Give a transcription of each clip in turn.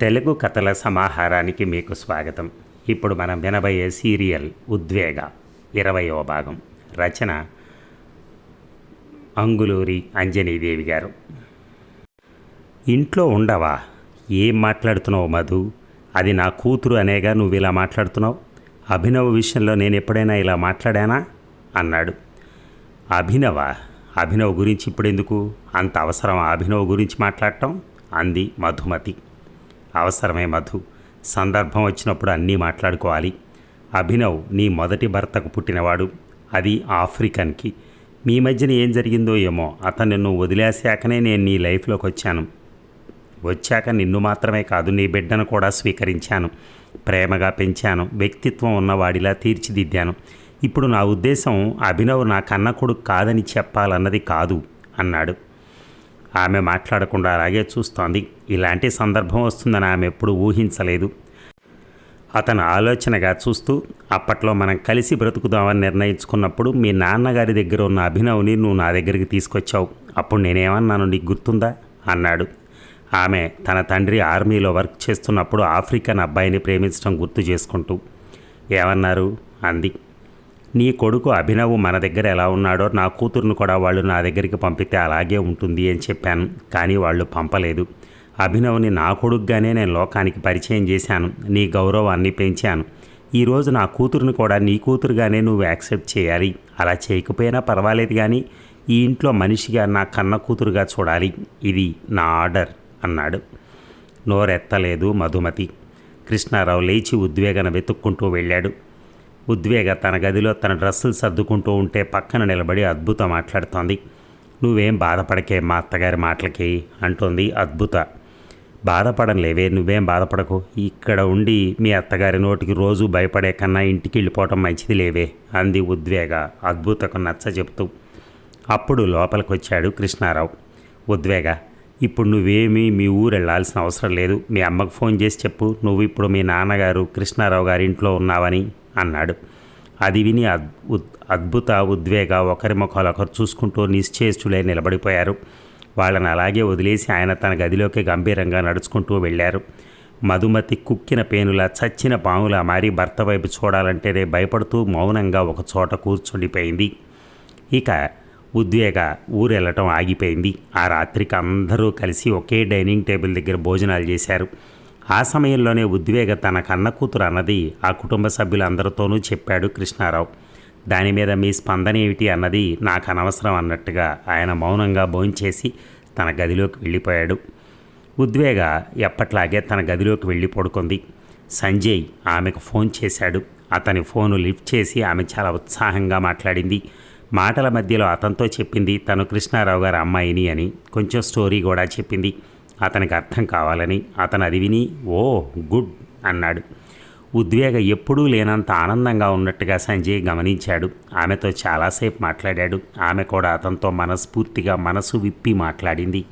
తెలుగు కథల సమాహారానికి మీకు స్వాగతం. ఇప్పుడు మనం వినబోయే సీరియల్ ఉద్వేగ ఇరవయో భాగం. రచన అంగులూరి అంజనీదేవి గారు. ఇంట్లో ఉండవా? ఏం మాట్లాడుతున్నావు మధు? అది నా కూతురు అనేగా నువ్వు ఇలా మాట్లాడుతున్నావు? అభినవ విషయంలో నేను ఎప్పుడైనా ఇలా మాట్లాడానా? అన్నాడు. అభినవ? అభినవ్ గురించి ఇప్పుడెందుకు అంత అవసరం అభినవ్ గురించి మాట్లాడటం? అంది మధుమతి. అవసరమే మధు. సందర్భం వచ్చినప్పుడు అన్నీ మాట్లాడుకోవాలి. అభినవ్ నీ మొదటి భర్తకు పుట్టినవాడు. అది ఆఫ్రికన్కి. మీ మధ్యన ఏం జరిగిందో ఏమో అతను నిన్ను వదిలేశాకనే నేను నీ లైఫ్లోకి వచ్చాను. వచ్చాక నిన్ను మాత్రమే కాదు నీ బిడ్డను కూడా స్వీకరించాను. ప్రేమగా పెంచాను. వ్యక్తిత్వం ఉన్నవాడిలా తీర్చిదిద్దాను. ఇప్పుడు నా ఉద్దేశం అభినవ్ నా కన్న కొడుకు కాదని చెప్పాలన్నది కాదు అన్నాడు. ఆమె మాట్లాడకుండా అలాగే చూస్తోంది. ఇలాంటి సందర్భం వస్తుందని ఆమె ఎప్పుడు ఊహించలేదు. అతను ఆలోచనగా చూస్తూ అప్పట్లో మనం కలిసి బ్రతుకుదామని నిర్ణయించుకున్నప్పుడు మీ నాన్నగారి దగ్గర ఉన్న అభినవ్ని నువ్వు నా దగ్గరికి తీసుకొచ్చావు. అప్పుడు నేనేమన్నాను నీకు గుర్తుందా? అన్నాడు. ఆమె తన తండ్రి ఆర్మీలో వర్క్ చేస్తున్నప్పుడు ఆఫ్రికన్ అబ్బాయిని ప్రేమించడం గుర్తు చేసుకుంటూ ఏమన్నారు? అంది. నీ కొడుకు అభినవ్ మన దగ్గర ఎలా ఉన్నాడో నా కూతురును కూడా వాళ్ళు నా దగ్గరికి పంపితే అలాగే ఉంటుంది అని చెప్పాను కానీ వాళ్ళు పంపలేదు. అభినవ్ని నా కొడుకుగానే నేను లోకానికి పరిచయం చేశాను నీ గౌరవాన్ని పెంచాను. ఈరోజు నా కూతురుని కూడా నీ కూతురుగానే నువ్వు యాక్సెప్ట్ చేయాలి. అలా చేయకపోయినా పర్వాలేదు కానీ ఈ ఇంట్లో మనిషిగా నా కన్న కూతురుగా చూడాలి. ఇది నా ఆర్డర్ అన్నాడు. నోరెత్తలేదు మధుమతి. కృష్ణారావు లేచి ఉద్వేగన వెతుక్కుంటూ వెళ్ళాడు. ఉద్వేగ తన గదిలో తన డ్రెస్సులు సర్దుకుంటూ ఉంటే పక్కన నిలబడి అద్భుత మాట్లాడుతోంది. నువ్వేం బాధపడకే మా అత్తగారి మాటలకి అంటోంది అద్భుత. బాధపడం లేవే నువ్వేం బాధపడకు. ఇక్కడ ఉండి మీ అత్తగారి నోటికి రోజు భయపడే కన్నా ఇంటికి వెళ్ళిపోవటం మంచిది లేవే అంది ఉద్వేగ అద్భుతకు నచ్చ చెప్తూ అప్పుడు లోపలికి వచ్చాడు కృష్ణారావు. ఉద్వేగ ఇప్పుడు నువ్వేమీ మీ ఊరు వెళ్ళాల్సిన అవసరం లేదు. మీ అమ్మకు ఫోన్ చేసి చెప్పు. నువ్వు ఇప్పుడు మీ నాన్నగారు కృష్ణారావు గారి ఇంట్లో ఉన్నావని అన్నాడు. అది విని అద్ ఉద్- అద్భుత ఉద్వేగ ఒకరి ముఖాలొకరు చూసుకుంటూ నిశ్చేష్టులై నిలబడిపోయారు. వాళ్ళని అలాగే వదిలేసి ఆయన తన గదిలోకి గంభీరంగా నడుచుకుంటూ వెళ్ళారు. మధుమతి కుక్కిన పేనులా చచ్చిన పాములా మారి భర్త వైపు చూడాలంటేనే భయపడుతూ మౌనంగా ఒక చోట కూర్చుండిపోయింది. ఇక ఉద్వేగ ఊరెళ్ళటం ఆగిపోయింది. ఆ రాత్రికి అందరూ కలిసి ఒకే డైనింగ్ టేబుల్ దగ్గర భోజనాలు చేశారు. ఆ సమయంలోనే ఉద్వేగ తన కన్న కూతురు అన్నది ఆ కుటుంబ సభ్యులందరితోనూ చెప్పాడు కృష్ణారావు. దాని మీద మీ స్పందన ఏమిటి అన్నది నాకు అనవసరం అన్నట్టుగా ఆయన మౌనంగా భోంచేసి తన గదిలోకి వెళ్ళిపోయాడు. ఉద్వేగ ఎప్పట్లాగే తన గదిలోకి వెళ్ళి పడుకుంది. సంజయ్ ఆమెకు ఫోన్ చేశాడు. అతని ఫోను లిఫ్ట్ చేసి ఆమె చాలా ఉత్సాహంగా మాట్లాడింది. మాటల మధ్యలో అతనితో చెప్పింది తను కృష్ణారావు గారి అమ్మాయిని అని. కొంచెం స్టోరీ కూడా చెప్పింది. అతనికి అర్థం కావాలని అతను అది విని ఓ గుడ్ అన్నాడు. ఉద్వేగ ఎప్పుడూ లేనంత ఆనందంగా ఉన్నట్టుగా సంజయ్ గమనించాడు. ఆమెతో చాలాసేపు మాట్లాడాడు. ఆమె కూడా అతనితో మనస్ఫూర్తిగా మనసు విప్పి మాట్లాడింది.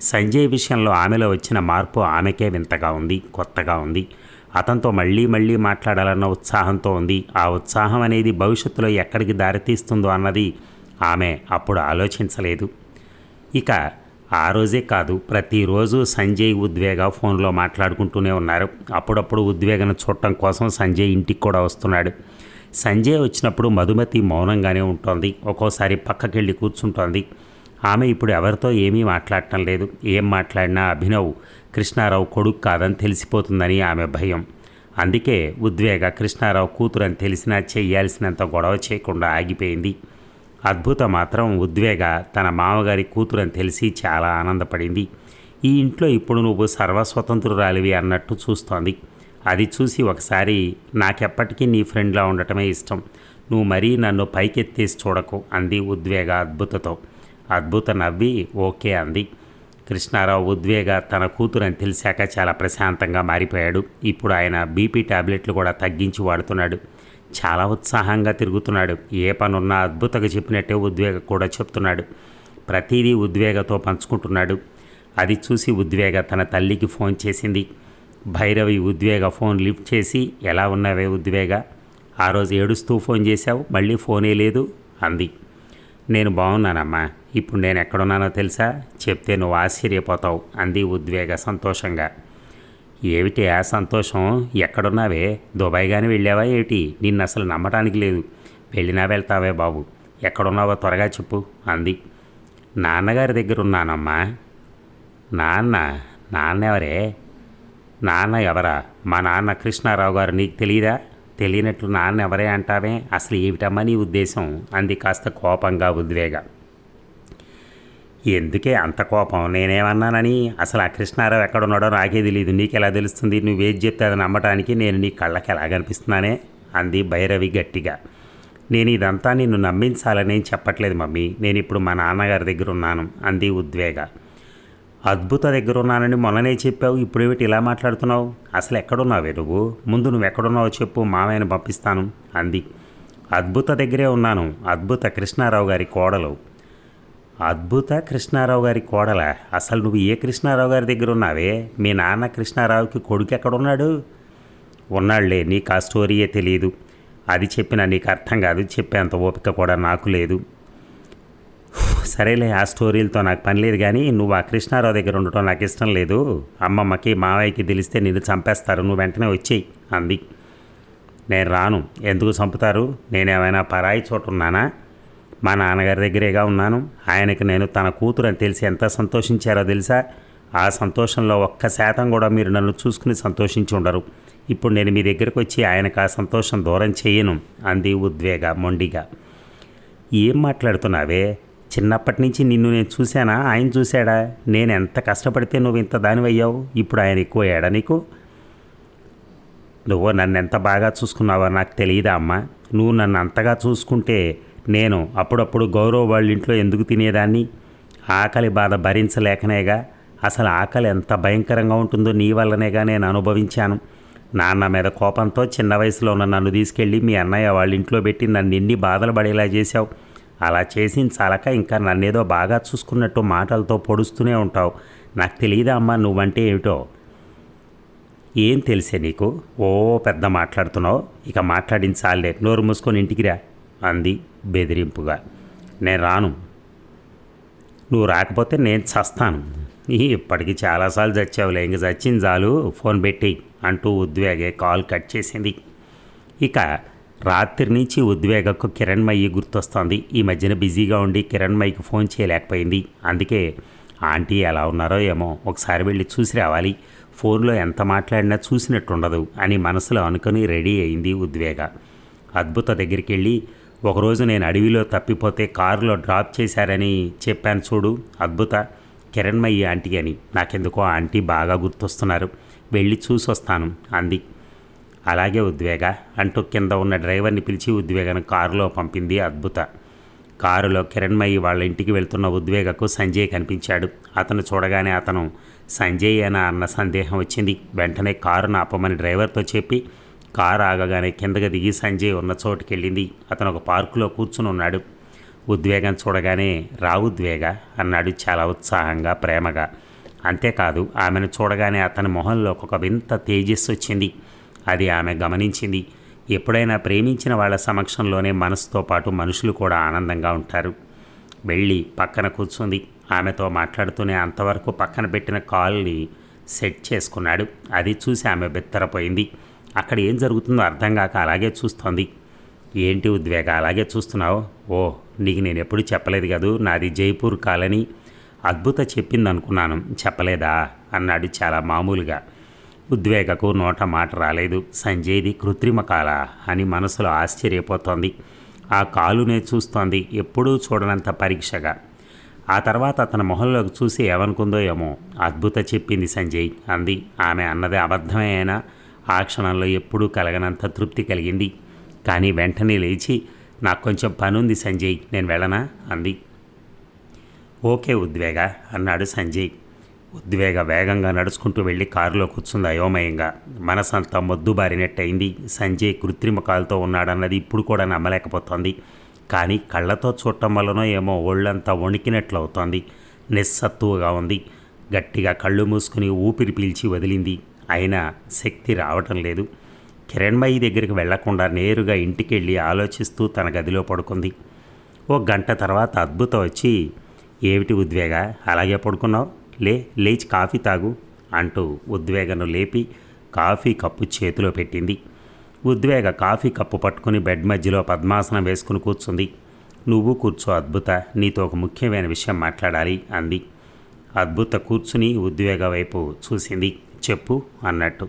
సంజయ్ విషయంలో ఆమెలో వచ్చిన మార్పు ఆమెకే వింతగా ఉంది కొత్తగా ఉంది. అతనితో మళ్ళీ మళ్ళీ మాట్లాడాలన్న ఉత్సాహంతో ఉంది. ఆ ఉత్సాహం అనేది భవిష్యత్తులో ఎక్కడికి దారితీస్తుందో అన్నది ఆమె అప్పుడు ఆలోచించలేదు. ఇక ఆ రోజే కాదు ప్రతిరోజు సంజయ్ ఉద్వేగ ఫోన్లో మాట్లాడుకుంటూనే ఉన్నారు. అప్పుడప్పుడు ఉద్వేగను చూడటం కోసం సంజయ్ ఇంటికి కూడా వస్తున్నాడు. సంజయ్ వచ్చినప్పుడు మధుమతి మౌనంగానే ఉంటుంది. ఒక్కోసారి పక్కకెళ్ళి కూర్చుంటోంది. ఆమె ఇప్పుడు ఎవరితో ఏమీ మాట్లాడటం లేదు. ఏం మాట్లాడినా అభినవ్ కృష్ణారావు కొడుకు కాదని తెలిసిపోతుందని ఆమె భయం. అందుకే ఉద్వేగ కృష్ణారావు కూతురు అని తెలిసినా చేయాల్సినంత గొడవ చేయకుండా ఆగిపోయింది. అద్భుత మాత్రం ఉద్వేగ తన మామగారి కూతురు అని తెలిసి చాలా ఆనందపడింది. ఈ ఇంట్లో ఇప్పుడు నువ్వు సర్వస్వతంత్రురాలివి అన్నట్టు చూస్తోంది. అది చూసి ఒకసారి నాకెప్పటికీ నీ ఫ్రెండ్లా ఉండటమే ఇష్టం. నువ్వు మరీ నన్ను పైకెత్తేసి చూడకు అంది ఉద్వేగ అద్భుతతో. అద్భుత నవ్వి ఓకే అంది. కృష్ణారావు ఉద్వేగ తన కూతురు అని తెలిసాక చాలా ప్రశాంతంగా మారిపోయాడు. ఇప్పుడు ఆయన బీపీ టాబ్లెట్లు కూడా తగ్గించి వాడుతున్నాడు. చాలా ఉత్సాహంగా తిరుగుతున్నాడు. ఏ పనున్నా అద్భుతంగా చెప్పినట్టే ఉద్వేగ కూడా చెప్తున్నాడు. ప్రతిదీ ఉద్వేగతో పంచుకుంటున్నాడు. అది చూసి ఉద్వేగ తన తల్లికి ఫోన్ చేసింది. భైరవి ఉద్వేగ ఫోన్ లిఫ్ట్ చేసి ఎలా ఉన్నావే ఉద్వేగ? ఆ రోజు ఏడుస్తూ ఫోన్ చేశావు మళ్ళీ ఫోనే లేదు అంది. నేను బాగున్నానమ్మా. ఇప్పుడు నేను ఎక్కడున్నానో తెలుసా? చెప్తే నువ్వు ఆశ్చర్యపోతావు అంది ఉద్వేగ సంతోషంగా. ఏమిటి ఆ సంతోషం? ఎక్కడున్నావే? దుబాయ్ కానీ వెళ్ళావా ఏమిటి? నిన్ను అసలు నమ్మటానికి లేదు. వెళ్ళినా వెళ్తావే బాబు. ఎక్కడున్నావో త్వరగా చెప్పు అంది. నాన్నగారి దగ్గర ఉన్నానమ్మా నాన్న నాన్న ఎవరే నాన్న ఎవరా? మా నాన్న కృష్ణారావు గారు నీకు తెలియదా తెలియనట్లు నాన్న ఎవరే అంటావే? అసలు ఏమిటమ్మా నీ ఉద్దేశం? అంది కాస్త కోపంగా ఉద్వేగ. ఎందుకే అంత కోపం? నేనేమన్నానని? అసలు ఆ కృష్ణారావు ఎక్కడున్నాడో నాకే తెలియదు నీకు ఎలా తెలుస్తుంది నువ్వేది చెప్తే అది నమ్మటానికి నేను నీ కళ్ళకి ఎలా కనిపిస్తున్నానే? అంది భైరవి గట్టిగా. నేను ఇదంతా నిన్ను నమ్మించాలని చెప్పట్లేదు మమ్మీ. నేను ఇప్పుడు మా నాన్నగారి దగ్గర ఉన్నాను అంది ఉద్వేగ. అద్భుత దగ్గర ఉన్నానని మొన్ననే చెప్పావు ఇప్పుడేమిటి ఇలా మాట్లాడుతున్నావు? అసలు ఎక్కడున్నావే నువ్వు? ముందు నువ్వు ఎక్కడున్నావో చెప్పు మామయ్యను పంపిస్తాను అంది. అద్భుత దగ్గరే ఉన్నాను అద్భుత కృష్ణారావు గారి కోడలు. అద్భుత కృష్ణారావు గారి కోడల. అసలు నువ్వు ఏ కృష్ణారావు గారి దగ్గర ఉన్నావే? మీ నాన్న కృష్ణారావుకి కొడుకు ఎక్కడున్నాడు? ఉన్నాళ్ళే నీకు ఆ స్టోరీయే తెలియదు అది చెప్పినా నీకు అర్థం కాదు. చెప్పేంత ఓపిక కూడా నాకు లేదు. సరేలే ఆ స్టోరీలతో నాకు పని లేదు కానీ నువ్వు ఆ కృష్ణారావు దగ్గర ఉండటం నాకు ఇష్టం లేదు. అమ్మమ్మకి మావయ్యకి తెలిస్తే నిన్ను చంపేస్తారు. నువ్వు వెంటనే వచ్చేయి అంది. నేను రాను. ఎందుకు చంపుతారు? నేనేమైనా పరాయి చోట ఉన్నానా మా నాన్నగారి దగ్గరేగా ఉన్నాను. ఆయనకి నేను తన కూతురు అని తెలిసి ఎంత సంతోషించారో తెలుసా? ఆ సంతోషంలో ఒక్క శాతం కూడా మీరు నన్ను చూసుకుని సంతోషించి ఉండరు. ఇప్పుడు నేను మీ దగ్గరకు వచ్చి ఆయనకు ఆ సంతోషం దూరం చేయను అంది ఉద్వేగ మొండిగా. ఏం మాట్లాడుతున్నావే? చిన్నప్పటి నుంచి నిన్ను నేను చూశానా? ఆయన చూశాడా? నేను ఎంత కష్టపడితే నువ్వు ఇంత దానివయ్యావు? ఇప్పుడు ఆయన ఎక్కువయ్యాడా నీకు? నువ్వు నన్ను ఎంత బాగా చూసుకున్నావో నాకు తెలియదా అమ్మా? నువ్వు నన్ను అంతగా చూసుకుంటే నేను అప్పుడప్పుడు గౌరవ వాళ్ళ ఇంట్లో ఎందుకు తినేదాన్ని? ఆకలి బాధ భరించలేకనేగా అసలు ఆకలి ఎంత భయంకరంగా ఉంటుందో నీ వల్లనేగా నేను అనుభవించాను. నాన్న మీద కోపంతో చిన్న వయసులో ఉన్న నన్ను తీసుకెళ్ళి మీ అన్నయ్య వాళ్ళ ఇంట్లో పెట్టి నన్ను ఎన్ని బాధలు పడేలా చేశావు? అలా చేసిన చాలక ఇంకా నన్నేదో బాగా చూసుకున్నట్టు మాటలతో పొడుస్తూనే ఉంటావు. నాకు తెలియదా అమ్మా నువ్వంటే ఏమిటో? ఏం తెలిసే నీకు? ఓ పెద్ద మాట్లాడుతున్నావు. ఇక మాట్లాడించాలే నోరు మూసుకొని ఇంటికి రా. అంది బెదిరింపుగా. నేను రాను. నువ్వు రాకపోతే నేను చస్తాను. ఇప్పటికి చాలాసార్లు చచ్చావులే. ఇంక చచ్చింది చాలు. ఫోన్ పెట్టి అంటూ ఉద్వేగే కాల్ కట్ చేసింది. ఇక రాత్రి నుంచి ఉద్వేగకు కిరణ్మయ్యి గుర్తొస్తోంది. ఈ మధ్యన బిజీగా ఉండి కిరణ్మయ్యకి ఫోన్ చేయలేకపోయింది. అందుకే ఆంటీ ఎలా ఉన్నారో ఏమో ఒకసారి వెళ్ళి చూసి రావాలి. ఫోన్లో ఎంత మాట్లాడినా చూసినట్టుండదు అని మనసులో అనుకుని రెడీ అయింది ఉద్వేగ. అద్భుత దగ్గరికి వెళ్ళి ఒకరోజు నేను అడవిలో తప్పిపోతే కారులో డ్రాప్ చేశారని చెప్పాను చూడు అద్భుత. కిరణ్మయ్య ఆంటీ అని. నాకెందుకో ఆంటీ బాగా గుర్తొస్తున్నారు. వెళ్ళి చూసి వస్తాను అంది. అలాగే ఉద్వేగ అంటూ కింద ఉన్న డ్రైవర్ని పిలిచి ఉద్వేగను కారులో పంపింది అద్భుత. కారులో కిరణ్మయ్యి వాళ్ళ ఇంటికి వెళ్తున్న ఉద్వేగకు సంజయ్ కనిపించాడు. అతను చూడగానే అతను సంజయ్ అన అన్న సందేహం వచ్చింది. వెంటనే కారును ఆపమని డ్రైవర్తో చెప్పి కారు ఆగగానే కిందకి దిగి సంజయ్ ఉన్న చోటుకి వెళ్ళింది అతను ఒక పార్కులో కూర్చుని ఉన్నాడు. ఉద్వేగం చూడగానే రా ఉద్వేగ అన్నాడు చాలా ఉత్సాహంగా ప్రేమగా. అంతేకాదు ఆమెను చూడగానే అతని మొహంలో ఒక వింత తేజస్సు వచ్చింది. అది ఆమె గమనించింది. ఎప్పుడైనా ప్రేమించిన వాళ్ళ సమక్షంలోనే మనసుతో పాటు మనుషులు కూడా ఆనందంగా ఉంటారు. వెళ్ళి పక్కన కూర్చుంది. ఆమెతో మాట్లాడుతూనే అంతవరకు పక్కన పెట్టిన కాల్ని సెట్ చేసుకున్నాడు. అది చూసి ఆమె బెత్తరపోయింది. అక్కడ ఏం జరుగుతుందో అర్థం కాక అలాగే చూస్తోంది. ఏంటి ఉద్వేగ? అలాగే చూస్తున్నావు? ఓ నీకు నేను ఎప్పుడు చెప్పలేదు కదూ? నాది జైపూర్ కాలని. అద్భుత చెప్పింది అనుకున్నాను చెప్పలేదా? అన్నాడు చాలా మామూలుగా. ఉద్వేగకు నోట మాట రాలేదు. సంజయ్ది కృత్రిమ కాల అని మనసులో ఆశ్చర్యపోతోంది. ఆ కాలునే చూస్తోంది. ఎప్పుడూ చూడనంత పరీక్షగా. ఆ తర్వాత అతని మొహంలోకి చూసి ఏమనుకుందో ఏమో. అద్భుత చెప్పింది సంజయ్. అంది. ఆమె అన్నది అబద్ధమే అయినా ఆ క్షణంలో ఎప్పుడూ కలగనంత తృప్తి కలిగింది. కానీ వెంటనే లేచి నాకు కొంచెం పనుంది సంజయ్ నేను వెళ్ళనా? అంది. ఓకే ఉద్వేగ అన్నాడు సంజయ్. ఉద్వేగ వేగంగా నడుచుకుంటూ వెళ్ళి కారులో కూర్చుంది అయోమయంగా. మనసంతా మొద్దుబారినట్టయింది. సంజయ్ కృత్రిమ కాలుతో ఉన్నాడన్నది ఇప్పుడు కూడా నమ్మలేకపోతోంది. కానీ కళ్ళతో చూడటం వల్లనో ఏమో ఒళ్ళంతా వణికినట్లు అవుతోంది నిస్సత్తువుగా ఉంది. గట్టిగా కళ్ళు మూసుకుని ఊపిరి పీల్చి వదిలింది. అయినా శక్తి రావటం లేదు. కిరణ్మయి దగ్గరికి వెళ్ళకుండా నేరుగా ఇంటికి వెళ్ళి ఆలోచిస్తూ తన గదిలో పడుకుంది. ఓ గంట తర్వాత అద్భుతం వచ్చి ఏమిటి ఉద్వేగ? అలాగే పడుకున్నావు? లే లేచి కాఫీ తాగు అంటూ ఉద్వేగను లేపి కాఫీ కప్పు చేతిలో పెట్టింది. ఉద్వేగ కాఫీ కప్పు పట్టుకుని బెడ్ మధ్యలో పద్మాసనం వేసుకుని కూర్చుంది. నువ్వు కూర్చో అద్భుత నీతో ఒక ముఖ్యమైన విషయం మాట్లాడాలి అంది. అద్భుత కూర్చుని ఉద్వేగ వైపు చూసింది. చెప్పు అన్నట్టు.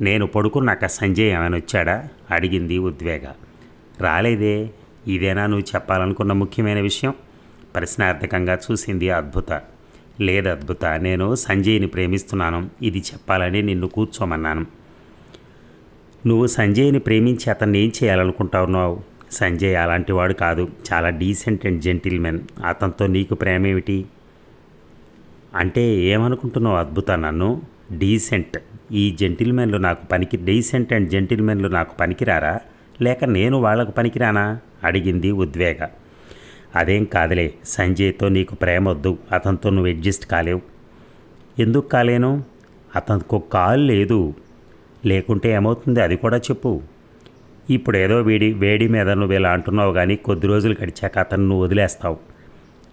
నేను పడుకున్నాక సంజయ్ ఏమైనా వచ్చాడా? అడిగింది ఉద్వేగ. రాలేదే ఇదేనా నువ్వు చెప్పాలనుకున్న ముఖ్యమైన విషయం? ప్రశ్నార్థకంగా చూసింది అద్భుత. లేదు అద్భుత నేను సంజయ్ని ప్రేమిస్తున్నాను ఇది చెప్పాలని నిన్ను కూర్చోమన్నాను. నువ్వు సంజయ్ని ప్రేమించి అతన్ని ఏం చేయాలనుకుంటావు సంజయ్ అలాంటి వాడు కాదు చాలా డీసెంట్ అండ్ జెంటిల్మెన్. అతనితో నీకు ప్రేమ ఏమిటి? అంటే ఏమనుకుంటున్నావు అద్భుత నన్ను? డీసెంట్. ఈ జెంటిల్మెన్లు నాకు పనికి డీసెంట్ అండ్ జెంటిల్మెన్లు నాకు పనికిరారా? లేక నేను వాళ్ళకు పనికిరానా? అడిగింది ఉద్వేగ. అదేం కాదులే సంజయ్తో నీకు ప్రేమ వద్దు అతనితో నువ్వు అడ్జస్ట్ కాలేవు. ఎందుకు కాలేను? అతనికి ఒక కాలు లేదు. లేకుంటే ఏమవుతుంది? అది కూడా చెప్పు. ఇప్పుడు ఏదో వేడి వేడి మీద నువ్వు ఇలా అంటున్నావు కానీ కొద్ది రోజులు గడిచాక అతను నువ్వు వదిలేస్తావు.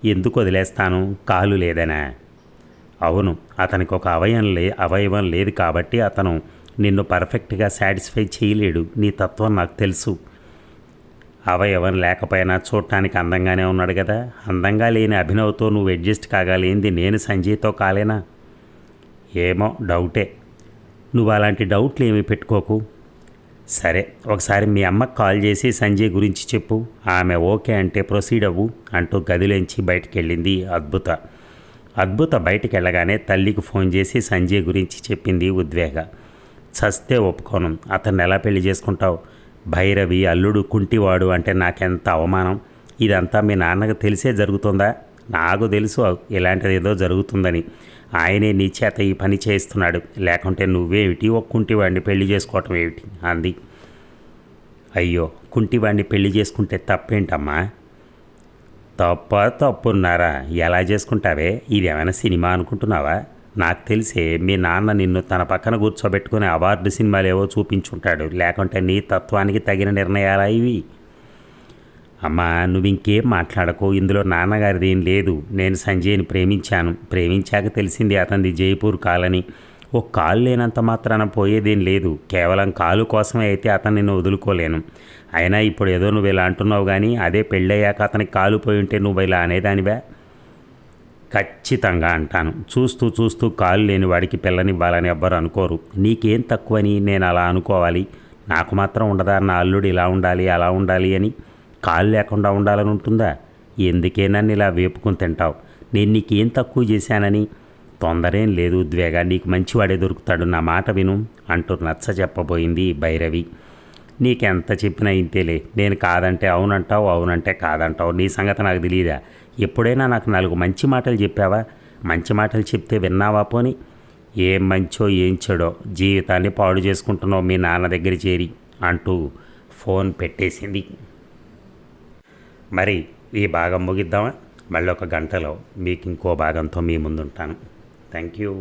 ఎందుకు వదిలేస్తాను? కాలు లేదనా. అవును అతనికి ఒక అవయం లే అవయవం లేదు కాబట్టి అతను నిన్ను పర్ఫెక్ట్గా సాటిస్ఫై చేయలేడు. నీ తత్వం నాకు తెలుసు. అవయవం లేకపోయినా చూడటానికి అందంగానే ఉన్నాడు కదా. అందంగా లేని అభినవ్తో నువ్వు అడ్జస్ట్ కాగలేంది నేను సంజయ్తో కాలేనా? ఏమో డౌటే. నువ్వు అలాంటి డౌట్లు ఏమీ పెట్టుకోకు. సరే ఒకసారి మీ అమ్మకు కాల్ చేసి సంజయ్ గురించి చెప్పు. ఆమె ఓకే అంటే ప్రొసీడ్ అవ్వు అంటూ గదిలోంచి బయటికి వెళ్ళింది అద్భుత. అద్భుత బయటికి వెళ్ళగానే తల్లికి ఫోన్ చేసి సంజయ్ గురించి చెప్పింది ఉద్వేగ. చస్తే ఒప్పుకోను. అతన్ని ఎలా పెళ్ళి చేసుకుంటావు? భైరవి అల్లుడు కుంటివాడు అంటే నాకెంత అవమానం? ఇదంతా మీ నాన్నకు తెలిసే జరుగుతుందా? నాకు తెలుసు ఇలాంటిది ఏదో జరుగుతుందని. ఆయనే నీ చేత ఈ పని చేస్తున్నాడు లేకుంటే నువ్వేమిటి? ఒక కుంటివాడిని పెళ్ళి చేసుకోవటం ఏమిటి? అంది. అయ్యో కుంటివాడిని పెళ్ళి చేసుకుంటే తప్పేంటమ్మా? తప్ప తప్పున్నారా? ఎలా చేసుకుంటావే? ఇది ఏమైనా సినిమా అనుకుంటున్నావా? నాకు తెలిసే మీ నాన్న నిన్ను తన పక్కన కూర్చోబెట్టుకునే అవార్డు సినిమాలు ఏవో చూపించుంటాడు. లేకుంటే నీ తత్వానికి తగిన నిర్ణయాలా ఇవి? అమ్మా నువ్వు ఇంకేం మాట్లాడకు. ఇందులో నాన్నగారిది ఏం లేదు. నేను సంజయ్ని ప్రేమించాను. ప్రేమించాక తెలిసింది అతనిది జైపూర్ కాలని. ఓ కాలు లేనంత మాత్రాన పోయేదేం లేదు. కేవలం కాలు కోసమే అయితే అతన్ని నేను వదులుకోలేను. అయినా ఇప్పుడు ఏదో నువ్వు ఇలా అంటున్నావు కానీ అదే పెళ్ళయ్యాక అతనికి కాలు పోయి ఉంటే నువ్వు ఇలా అనేదానివే? ఖచ్చితంగా అంటాను. చూస్తూ చూస్తూ కాలు లేని వాడికి పిల్లనివ్వాలని ఎవ్వరు అనుకోరు. నీకేం తక్కువని నేను అలా అనుకోవాలి. నాకు మాత్రం ఉండదా? నా అల్లుడు ఇలా ఉండాలి అలా ఉండాలి అని కాలు లేకుండా ఉండాలని ఉంటుందా? ఎందుకే నన్ను ఇలా వేపుకుని తింటావు? నేను నీకేం తక్కువ చేశానని? తొందరేం లేదు ఉద్వేగా నీకు మంచివాడే దొరుకుతాడు. నా మాట విను అంటూ నచ్చ చెప్పబోయింది భైరవి. నీకెంత చెప్పినా ఇంతేలే. నేను కాదంటే అవునంటావు అవునంటే కాదంటావు. నీ సంగతి నాకు తెలియదా ఎప్పుడైనా నాకు నాలుగు మంచి మాటలు చెప్పావా? మంచి మాటలు చెప్తే విన్నావా పోని? ఏం మంచో ఏం చెడో? జీవితాన్ని పాడు చేసుకుంటున్నావు మీ నాన్న దగ్గర చేరి అంటూ ఫోన్ పెట్టేసింది. మరి ఈ భాగం ముగిద్దామా? మళ్ళీ ఒక గంటలో మీకు ఇంకో భాగంతో మీ ముందుంటాను. Thank you.